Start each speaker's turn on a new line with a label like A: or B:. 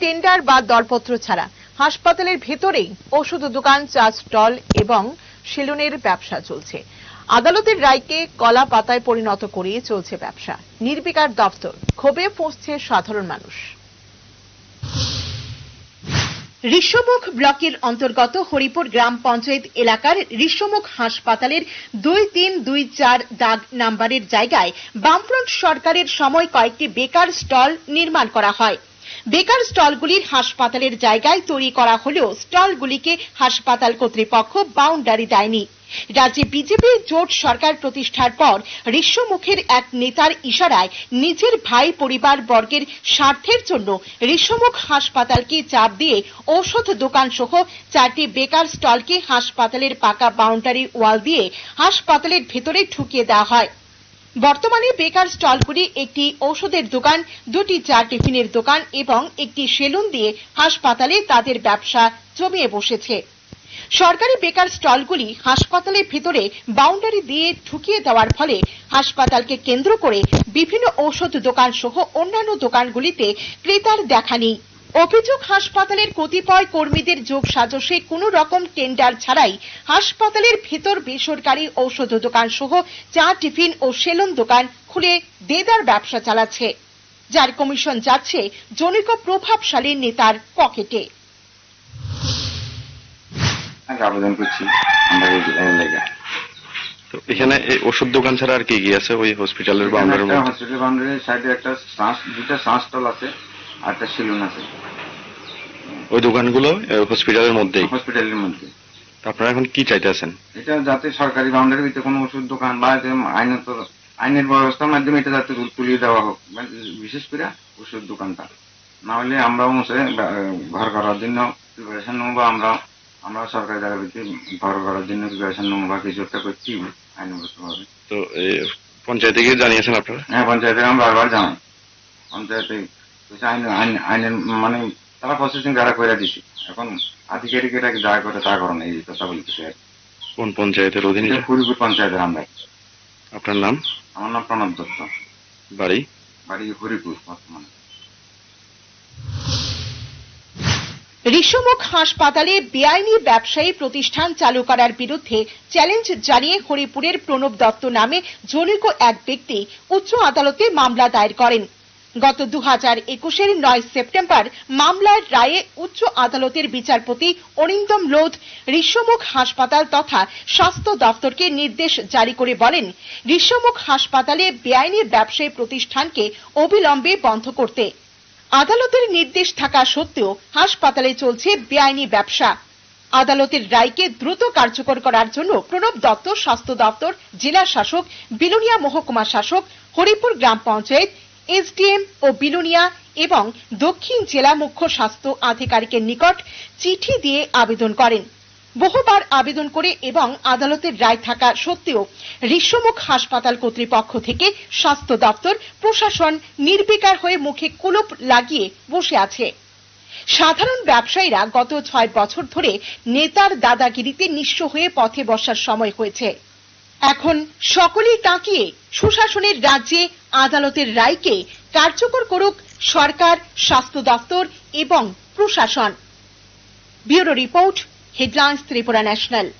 A: Tender বা দরপত্র ছাড়া হাসপাতালের ভেতরেই ওষুধ দোকান, চা স্টল এবং সেলুনের ব্যবসা চলছে। আদালতের রায়কে কলা পাতায় পরিণত করে চলছে ব্যবসা। নির্বিকার দপ্তর ক্ষোভে পৌঁছছে সাধারণ মানুষ। ঋষ্যমুখ ব্লকের অন্তর্গত হরিপুর গ্রাম পঞ্চায়েত এলাকার ঋষ্যমুখ হাসপাতালের দুই তিন দুই চার দাগ নাম্বারের জায়গায় বামফ্রন্ট সরকারের সময় কয়েকটি বেকার স্টল নির্মাণ করা হয়। বেকার স্টলগুলির হাসপাতালের জায়গায় তৈরি করা হলেও স্টলগুলিকে হাসপাতাল কর্তৃপক্ষ বাউন্ডারি দেয়নি। রাজ্যে বিজেপি জোট সরকার প্রতিষ্ঠার পর ঋষ্যমুখের এক নেতার ইশারায় নিজের ভাই পরিবার বর্গের স্বার্থের জন্য ঋষ্যমুখ হাসপাতালকে চাপ দিয়ে ঔষধ দোকান সহ চারটি বেকার স্টলকে হাসপাতালের পাকা বাউন্ডারি ওয়াল দিয়ে হাসপাতালের ভেতরে ঢুকিয়ে দেওয়া হয়। বর্তমানে বেকার স্টলগুলি একটি ঔষধের দোকান, দুটি চা টিফিনের দোকান এবং একটি সেলুন দিয়ে হাসপাতালে তাদের ব্যবসা জমিয়ে বসেছে। সরকারি বেকার স্টলগুলি হাসপাতালের ভিতরে বাউন্ডারি দিয়ে ঢুকিয়ে দেওয়ার ফলে হাসপাতালকে কেন্দ্র করে বিভিন্ন ঔষধ দোকান সহ অন্যান্য দোকানগুলিতে ক্রেতার দেখা নেই। অভিযোগ হাসপাতালের কতিপয় কর্মীদের যোগ সাজসে কোনো রকম টেন্ডার ছাড়াই হাসপাতালের ভেতর বেসরকারি ঔষধ দোকান সহ চা টিফিন ও সেলুন দোকান খুলে দেদার ব্যবসা চালাচ্ছে। যার কমিশন যাচ্ছে জনৈক প্রভাবশালী নেতার পকেটে।
B: আবেদন করছি
C: তো এখানে এই ওষুধ দোকান ছাড়া আর কি কি আছে? ওই হসপিটালের বাউন্ডারির মধ্যে?
B: হসপিটাল বাউন্ডারির সাইডে একটা শ্বাস দুটা শ্বাস স্টল আছে। আর একটা সেলুন আছে।
C: ওই দোকানগুলো হসপিটালের মধ্যেই?
B: হসপিটালের মধ্যে।
C: আপনারা এখন কি চাইতেছেন
B: এটা যাতে সরকারি বাউন্ডারির ভিতরে কোনো ওষুধ দোকান বা আইনত আইনের ব্যবস্থার মাধ্যমে এটা যাতে তুলিয়ে দেওয়া হোক বিশেষ করে ওষুধ দোকানটা। না হলে আমরাও ঘর করার জন্য প্রিপারেশন নেব বা আমরা আমরা সরকারি ভিতরে ঘর করার জন্য প্রিপারেশন নেব বা কিছু একটা করছি আইনগতভাবে
C: তো পঞ্চায়েতে গিয়ে জানিয়েছেন আপনারা?
B: হ্যাঁ পঞ্চায়েতে আমি বারবার জানাই। পঞ্চায়েতে মানে তারা প্রসেসিং যারা করে দিছি। এখন আধিকারিকেরা যা করে তা করে না এই কথা বলতেছে
C: কোন পঞ্চায়েতের অধীনে?
B: পুরীপুর পঞ্চায়েতের আমরা
C: আপনার নাম?
B: আমার নাম প্রণব দত্ত।
C: বাড়ি?
B: বাড়ি হরিপুর বর্তমানে।
A: ঋষমুখ হাসপাতালে বেআইনি ব্যবসায়ী প্রতিষ্ঠান চালু করার বিরুদ্ধে চ্যালেঞ্জ জানিয়ে হরিপুরের প্রণব দত্ত নামে জনৈক এক ব্যক্তি উচ্চ আদালতে মামলা দায়ের করেন। গত দু হাজার একুশের নয় সেপ্টেম্বর মামলার রায়ে উচ্চ আদালতের বিচারপতি অরিন্দম লোধ ঋষ্যমুখ হাসপাতাল তথা স্বাস্থ্য দপ্তরকে নির্দেশ জারি করে বলেন, ঋষ্যমুখ হাসপাতালে বেআইনি ব্যবসায়ী প্রতিষ্ঠানকে অবিলম্বে বন্ধ করতে। আদালতের নির্দেশ থাকা সত্ত্বেও হাসপাতালে চলছে বেআইনি ব্যবসা। আদালতের রায়কে দ্রুত কার্যকর করার জন্য প্রণব দত্ত স্বাস্থ্য দপ্তর জেলা শাসক, বিলুনিয়া মহকুমা শাসক, হরিপুর গ্রাম পঞ্চায়েত এসডিএম ও বিলুনিয়া এবং দক্ষিণ জেলা মুখ্য স্বাস্থ্য আধিকারিকের নিকট চিঠি দিয়ে আবেদন করেন। বহুবার আবেদন করে এবং আদালতের রায় থাকা সত্ত্বেও ঋষ্যমুখ হাসপাতাল কর্তৃপক্ষ থেকে স্বাস্থ্য দপ্তর, প্রশাসন নির্বিকার হয়ে মুখে কুলুপ লাগিয়ে বসে আছে। সাধারণ ব্যবসায়ীরা গত ছয় বছর ধরে নেতার দাদাগিরিতে নিঃস্ব হয়ে পথে বসার সময় হয়েছে। এখন সকলেই তাকিয়ে সুশাসনের রাজ্যে, আদালতের রায়কে কার্যকর করুক সরকার, স্বাস্থ্য দপ্তর এবং প্রশাসন। Bureau report, headlines Tripura national.